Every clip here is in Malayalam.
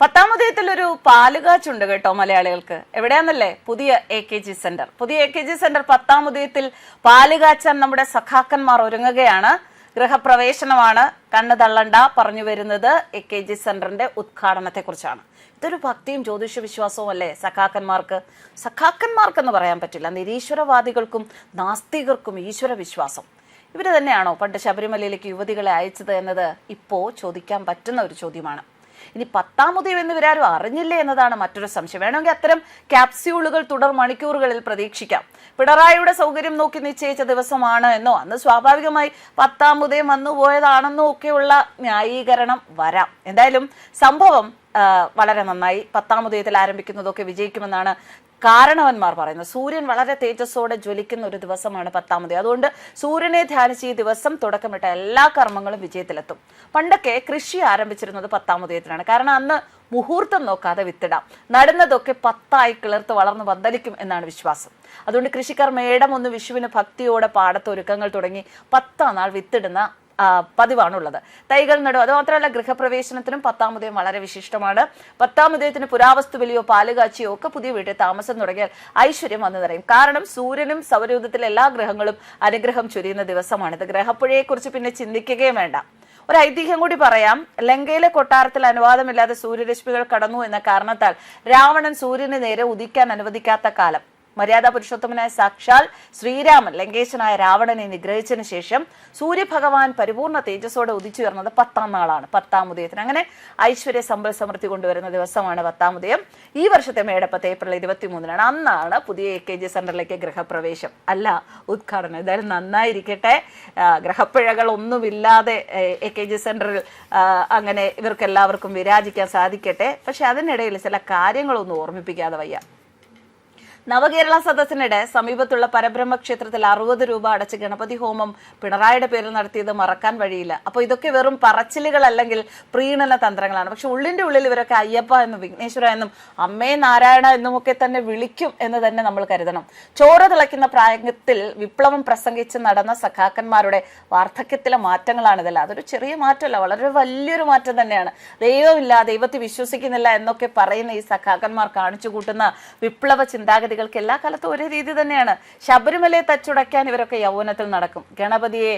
പത്താമതയത്തിൽ ഒരു പാലുകാച്ചുണ്ട് കേട്ടോ മലയാളികൾക്ക്. എവിടെയാന്നല്ലേ? പുതിയ എ കെ ജി സെന്റർ പുതിയ എ കെ ജി സെന്റർ പത്താമതയത്തിൽ പാലുകാച്ചാൻ നമ്മുടെ സഖാക്കന്മാർ ഒരുങ്ങുകയാണ്. ഗൃഹപ്രവേശനമാണ്. കണ്ണ് തള്ളണ്ട പറഞ്ഞു വരുന്നത് എ കെ ജി സെന്ററിന്റെ ഉദ്ഘാടനത്തെ കുറിച്ചാണ് ഇതൊരു ഭക്തിയും ജ്യോതിഷ വിശ്വാസവും അല്ലേ സഖാക്കന്മാർക്ക്? സഖാക്കന്മാർക്കെന്ന് പറയാൻ പറ്റില്ല. നിരീശ്വരവാദികൾക്കും നാസ്തികർക്കും ഈശ്വര വിശ്വാസം. ഇവർ തന്നെയാണോ പണ്ട് ശബരിമലയിലേക്ക് യുവതികളെ അയച്ചത് എന്നത്? ഇപ്പോ ചോദിക്കാൻ പറ്റുന്ന ഒരു ചോദ്യമാണ്. ഇനി പത്താം ഉദയം എന്ന് ഇവരാരും അറിഞ്ഞില്ലേ എന്നതാണ് മറ്റൊരു സംശയം. വേണമെങ്കിൽ അത്തരം ക്യാപ്സ്യൂളുകൾ തുടർ മണിക്കൂറുകളിൽ പ്രതീക്ഷിക്കാം. പിണറായിയുടെ സൗകര്യം നോക്കി നിശ്ചയിച്ച ദിവസമാണ് എന്നോ അന്ന് സ്വാഭാവികമായി പത്താം ഉദയം വന്നു പോയതാണെന്നോ ഒക്കെയുള്ള ന്യായീകരണം വരാം. എന്തായാലും സംഭവം വളരെ നന്നായി പത്താം ഉദയത്തിൽ ആരംഭിക്കുന്നതൊക്കെ വിജയിക്കുമെന്നാണ് കാരണവന്മാർ പറയുന്നത് സൂര്യൻ വളരെ തേജസ്സോടെ ജ്വലിക്കുന്ന ഒരു ദിവസമാണ് പത്താമത്. അതുകൊണ്ട് സൂര്യനെ ധ്യാനിച്ച് ഈ ദിവസം തുടക്കമിട്ട എല്ലാ കർമ്മങ്ങളും വിജയത്തിലെത്തും. പണ്ടൊക്കെ കൃഷി ആരംഭിച്ചിരുന്നത് പത്താമതയത്തിനാണ് കാരണം അന്ന് മുഹൂർത്തം നോക്കാതെ വിത്തിടാം. നടുന്നതൊക്കെ പത്തായി കിളർത്ത് വളർന്ന് പന്തലിക്കും എന്നാണ് വിശ്വാസം. അതുകൊണ്ട് കൃഷിക്കാർ മേടം ഒന്ന് വിഷുവിന് ഭക്തിയോടെ പാടത്ത് ഒരുക്കങ്ങൾ തുടങ്ങി പത്താം നാൾ വിത്തിടുന്ന പതിവാണുള്ളത്. തൈകൾ നടും അത് മാത്രമല്ല ഗൃഹപ്രവേശനത്തിനും പത്താം ഉദയം വളരെ വിശിഷ്ടമാണ്. പത്താം ഉദയത്തിന് പുരാവസ്തു ബലിയോ പാലുകാച്ചിയോ ഒക്കെ പുതിയ വീട്ടിൽ താമസം തുടങ്ങിയാൽ ഐശ്വര്യം വന്നു നിറയും. കാരണം സൂര്യനും സൗരയൂഥത്തിലെ എല്ലാ ഗ്രഹങ്ങളും അനുഗ്രഹം ചൊരിയുന്ന ദിവസമാണിത് ഗ്രഹപ്പുഴയെക്കുറിച്ച് പിന്നെ ചിന്തിക്കുകയും വേണ്ട. ഒരു ഐതിഹ്യം കൂടി പറയാം. ലങ്കയിലെ കൊട്ടാരത്തിൽ അനുവാദമില്ലാതെ സൂര്യരശ്മികൾ കടന്നു എന്ന കാരണത്താൽ രാവണൻ സൂര്യന് നേരെ ഉദിക്കാൻ അനുവദിക്കാത്ത കാലം. മര്യാദ പുരുഷോത്തമനായ സാക്ഷാൽ ശ്രീരാമൻ ലങ്കേശനായ രാവണനെ നിഗ്രഹിച്ചതിന് ശേഷം സൂര്യഭഗവാൻ പരിപൂർണ തേജസ്സോടെ ഉദിച്ചുയർന്നത് പത്താം നാളാണ്. പത്താം ഉദയത്തിന്. അങ്ങനെ ഐശ്വര്യ സമ്പൽ സമൃദ്ധി കൊണ്ടുവരുന്ന ദിവസമാണ് പത്താം ഉദയം. ഈ വർഷത്തെ മേടപ്പത്ത് ഏപ്രിൽ ഇരുപത്തിമൂന്നിനാണ്. അന്നാണ് പുതിയ എ കെ ജി സെന്ററിലേക്ക് ഗൃഹപ്രവേശം. അല്ല ഉദ്ഘാടനം. എന്തായാലും നന്നായിരിക്കട്ടെ. ഗ്രഹപ്പിഴകൾ ഒന്നുമില്ലാതെ എ കെ ജി സെന്ററിൽ അങ്ങനെ ഇവർക്കെല്ലാവർക്കും വിരാജിക്കാൻ സാധിക്കട്ടെ. പക്ഷെ അതിനിടയിൽ ചില കാര്യങ്ങളൊന്നും ഓർമ്മിപ്പിക്കാതെ വയ്യ. നവകേരള സദസ്സിനിടെ സമീപത്തുള്ള പരബ്രഹ്മ ക്ഷേത്രത്തിൽ അറുപത് രൂപ അടച്ച് ഗണപതി ഹോമം പിണറായിയുടെ പേരിൽ നടത്തിയത് മറക്കാൻ വഴിയില്ല. അപ്പോൾ ഇതൊക്കെ വെറും പറച്ചിലുകൾ അല്ലെങ്കിൽ പ്രീണന തന്ത്രങ്ങളാണ്. പക്ഷെ ഉള്ളിന്റെ ഉള്ളിൽ ഇവരൊക്കെ അയ്യപ്പ എന്നും വിഘ്നേശ്വര എന്നും അമ്മേ നാരായണ എന്നും ഒക്കെ തന്നെ വിളിക്കും എന്ന് തന്നെ നമ്മൾ കരുതണം. ചോര തിളയ്ക്കുന്ന പ്രായത്തിൽ വിപ്ലവം പ്രസംഗിച്ച് നടന്ന സഖാക്കന്മാരുടെ വാർദ്ധക്യത്തിലെ മാറ്റങ്ങളാണ് ഇതല്ല. അതൊരു ചെറിയ മാറ്റമല്ല വളരെ വലിയൊരു മാറ്റം തന്നെയാണ്. ദൈവമില്ല ദൈവത്തെ വിശ്വസിക്കുന്നില്ല എന്നൊക്കെ പറയുന്ന ഈ സഖാക്കന്മാർ കാണിച്ചു കൂട്ടുന്ന വിപ്ലവ ചിന്താഗതികൾക്ക് എല്ലാ കാലത്തും ഒരേ രീതി തന്നെയാണ്. ശബരിമലയെ തച്ചുടയ്ക്കാൻ ഇവരൊക്കെ യൗവനത്തിൽ നടക്കും. ഗണപതിയെ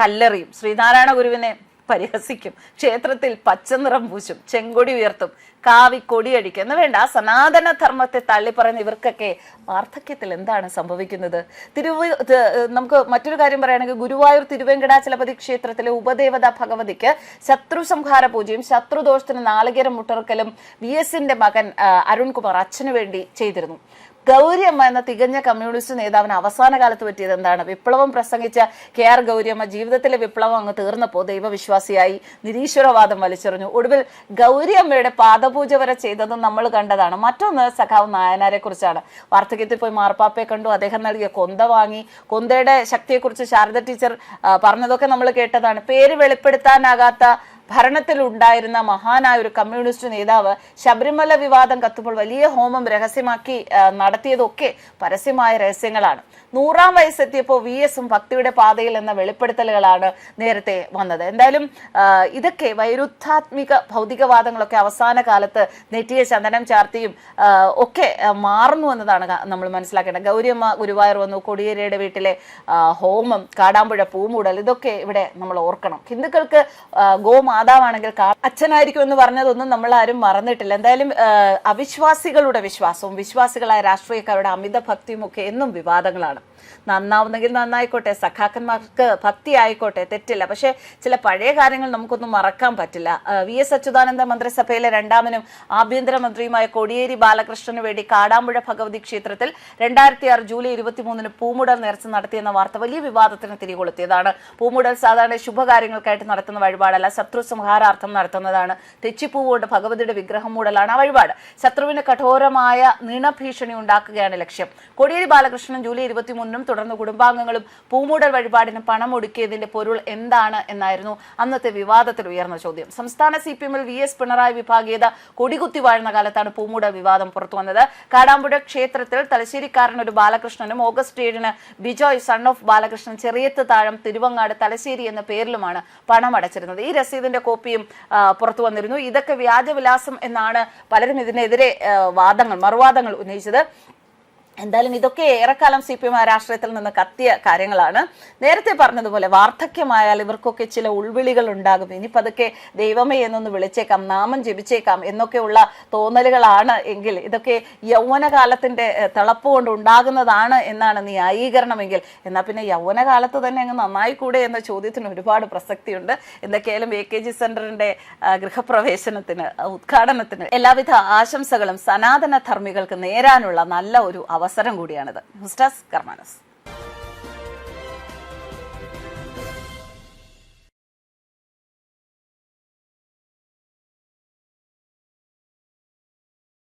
കല്ലെറിയും. ശ്രീനാരായണ ഗുരുവിനെ പരിഹസിക്കും. ക്ഷേത്രത്തിൽ പച്ചനിറം പൂശും. ചെങ്കൊടി ഉയർത്തും. കാവി കൊടിയടിക്കും എന്ന് വേണ്ട സനാതന ധർമ്മത്തെ തള്ളിപ്പറയുന്ന ഇവർക്കൊക്കെ വാർദ്ധക്യത്തിൽ എന്താണ് സംഭവിക്കുന്നത്? തിരുവ നമുക്ക് മറ്റൊരു കാര്യം പറയുകയാണെങ്കിൽ ഗുരുവായൂർ തിരുവെങ്കടാചലപതി ക്ഷേത്രത്തിലെ ഉപദേവത ഭഗവതിക്ക് ശത്രു സംഹാര പൂജയും ശത്രുദോഷത്തിന് നാളികേരം മുട്ടർക്കലും വി എസിന്റെ മകൻ അരുൺകുമാർ അച്ഛനു വേണ്ടി ചെയ്തിരുന്നു. ഗൗരിയമ്മ എന്ന തികഞ്ഞ കമ്മ്യൂണിസ്റ്റ് നേതാവിന് അവസാന കാലത്ത് പറ്റിയത് എന്താണ്? വിപ്ലവം പ്രസംഗിച്ച കെ ആർ ഗൗരിയമ്മ ജീവിതത്തിലെ വിപ്ലവം അങ്ങ് തീർന്നപ്പോൾ ദൈവവിശ്വാസിയായി നിരീശ്വരവാദം വലിച്ചെറിഞ്ഞു. ഒടുവിൽ ഗൗരിയമ്മയുടെ പാദപൂജ വരെ ചെയ്തതും നമ്മൾ കണ്ടതാണ്. മറ്റൊന്ന് സഖാവ് നായനാരെ കുറിച്ചാണ്. വാർദ്ധക്യത്തിൽ പോയി മാർപ്പാപ്പയെ കണ്ടു. അദ്ദേഹം നൽകിയ കൊന്ത വാങ്ങി. കൊന്തയുടെ ശക്തിയെക്കുറിച്ച് ശാരദ ടീച്ചർ പറഞ്ഞതൊക്കെ നമ്മൾ കേട്ടതാണ്. പേര് വെളിപ്പെടുത്താനാകാത്ത ഭരണത്തിൽ ഉണ്ടായിരുന്ന മഹാനായ ഒരു കമ്മ്യൂണിസ്റ്റ് നേതാവ് ശബരിമല വിവാദം കത്തുമ്പോൾ വലിയ ഹോമം രഹസ്യമാക്കി നടത്തിയതൊക്കെ പരസ്യമായ രഹസ്യങ്ങളാണ്. നൂറാം വയസ്സെത്തിയപ്പോൾ വി എസും ഭക്തിയുടെ പാതയിൽ എന്ന വെളിപ്പെടുത്തലുകളാണ് നേരത്തെ വന്നത്. എന്തായാലും ഇതൊക്കെ വൈരുദ്ധാത്മിക ഭൗതികവാദങ്ങളൊക്കെ അവസാന കാലത്ത് നെറ്റിയ ചന്ദനം ചാർത്തിയും ഒക്കെ മാറുന്നു എന്നതാണ് നമ്മൾ മനസ്സിലാക്കേണ്ടത്. ഗൗരിയമ്മ ഗുരുവായൂർ വന്നു കൊടിയേരിയുടെ വീട്ടിലെ ഹോമം കാടാമ്പുഴ പൂമൂടൽ ഇതൊക്കെ ഇവിടെ നമ്മൾ ഓർക്കണം. ഹിന്ദുക്കൾക്ക് ആ, ഗോമാതാവാണെങ്കിൽ കാ അച്ഛനായിരിക്കും എന്ന് പറഞ്ഞതൊന്നും നമ്മൾ ആരും മറന്നിട്ടില്ല. എന്തായാലും അവിശ്വാസികളുടെ വിശ്വാസവും വിശ്വാസികളായ രാഷ്ട്രീയക്കാരുടെ അമിത ഭക്തിയും ഒക്കെ എന്നും വിവാദങ്ങളാണ്. നന്നാവുന്നെങ്കിൽ നന്നായിക്കോട്ടെ സഖാക്കന്മാർക്ക് ഭക്തി ആയിക്കോട്ടെ തെറ്റില്ല. പക്ഷേ ചില പഴയ കാര്യങ്ങൾ നമുക്കൊന്നും മറക്കാൻ പറ്റില്ല. വി എസ് അച്യുതാനന്ദ മന്ത്രിസഭയിലെ രണ്ടാമനും ആഭ്യന്തരമന്ത്രിയുമായ കോടിയേരി ബാലകൃഷ്ണന് വേണ്ടി കാടാമ്പുഴ ഭഗവതി ക്ഷേത്രത്തിൽ രണ്ടായിരത്തി ആറ് ജൂലൈ ഇരുപത്തിമൂന്നിന് പൂമുടൽ നേർച്ച നടത്തിയെന്ന വാർത്ത വലിയ വിവാദത്തിന് തിരികൊളുത്തിയതാണ്. പൂമുടൽ സാധാരണ ശുഭകാര്യങ്ങൾക്കായിട്ട് നടത്തുന്ന വഴിപാടല്ല ശത്രു സംഹാരാർത്ഥം നടത്തുന്നതാണ്. തെച്ചിപ്പൂ കൊണ്ട് ഭഗവതിയുടെ വിഗ്രഹം മൂടലാണ് ആ വഴിപാട്. ശത്രുവിന് കഠോരമായ നിണഭീഷണി ഉണ്ടാക്കുകയാണ് ലക്ഷ്യം. കോടിയേരി ബാലകൃഷ്ണൻ ജൂലൈ ഇരുപത്തിമൂന്നിനും തുടർന്ന് കുടുംബാംഗങ്ങളും പൂമൂടൽ വഴിപാടിന് പണം ഒടുക്കിയതിന്റെ പൊരുൾ എന്താണ് എന്നായിരുന്നു അന്നത്തെ വിവാദത്തിൽ ഉയർന്ന ചോദ്യം. സംസ്ഥാന സി പി എമ്മിൽ വി എസ് പിണറായി വിഭാഗീയത കൊടികുത്തി വാഴുന്ന കാലത്താണ് പൂമൂടൽ വിവാദം പുറത്തു വന്നത്. കാടാമ്പുഴ ക്ഷേത്രത്തിൽ തലശ്ശേരിക്കാരൻ ഒരു ബാലകൃഷ്ണനും ഓഗസ്റ്റ് ഏഴിന് ബിജോയ് സൺ ഓഫ് ബാലകൃഷ്ണൻ ചെറിയത്ത് താഴം തിരുവങ്ങാട് തലശ്ശേരി എന്ന പേരിലുമാണ് പണം അടച്ചിരുന്നത് ഈ രസീതിന്റെ അതിന്റെ കോപ്പിയും പുറത്തു വന്നിരുന്നു. ഇതൊക്കെ വ്യാജവിലാസം എന്നാണ് പലരും ഇതിനെതിരെ വാദങ്ങൾ മറുവാദങ്ങൾ ഉന്നയിച്ചത്. എന്തായാലും ഇതൊക്കെ ഏറെക്കാലം സി പി എം രാഷ്ട്രീയത്തിൽ നിന്ന് കത്തിയ കാര്യങ്ങളാണ്. നേരത്തെ പറഞ്ഞതുപോലെ വാർദ്ധക്യമായാൽ ഇവർക്കൊക്കെ ചില ഉൾവിളികൾ ഉണ്ടാകും. ഇനി പതുക്കെ ദൈവമേ എന്നൊന്ന് വിളിച്ചേക്കാം നാമം ജപിച്ചേക്കാം എന്നൊക്കെയുള്ള തോന്നലുകളാണ് എങ്കിൽ ഇതൊക്കെ യൗവനകാലത്തിന്റെ തിളപ്പ് കൊണ്ട് ഉണ്ടാകുന്നതാണ് എന്നാണ് ന്യായീകരണമെങ്കിൽ. എന്നാൽ പിന്നെ യൗവനകാലത്ത് തന്നെ അങ്ങ് നന്നായി കൂടെ എന്ന ചോദ്യത്തിന് ഒരുപാട് പ്രസക്തിയുണ്ട്. എന്തൊക്കെയായാലും എ കെ ജി സെന്ററിന്റെ ഗൃഹപ്രവേശനത്തിന് ഉദ്ഘാടനത്തിന് എല്ലാവിധ ആശംസകളും സനാതന ധർമ്മികൾക്ക് നേരാനുള്ള നല്ല ഒരു അവസരം കൂടിയാണിത്. ഡെസ്ക് കർമാനസ്.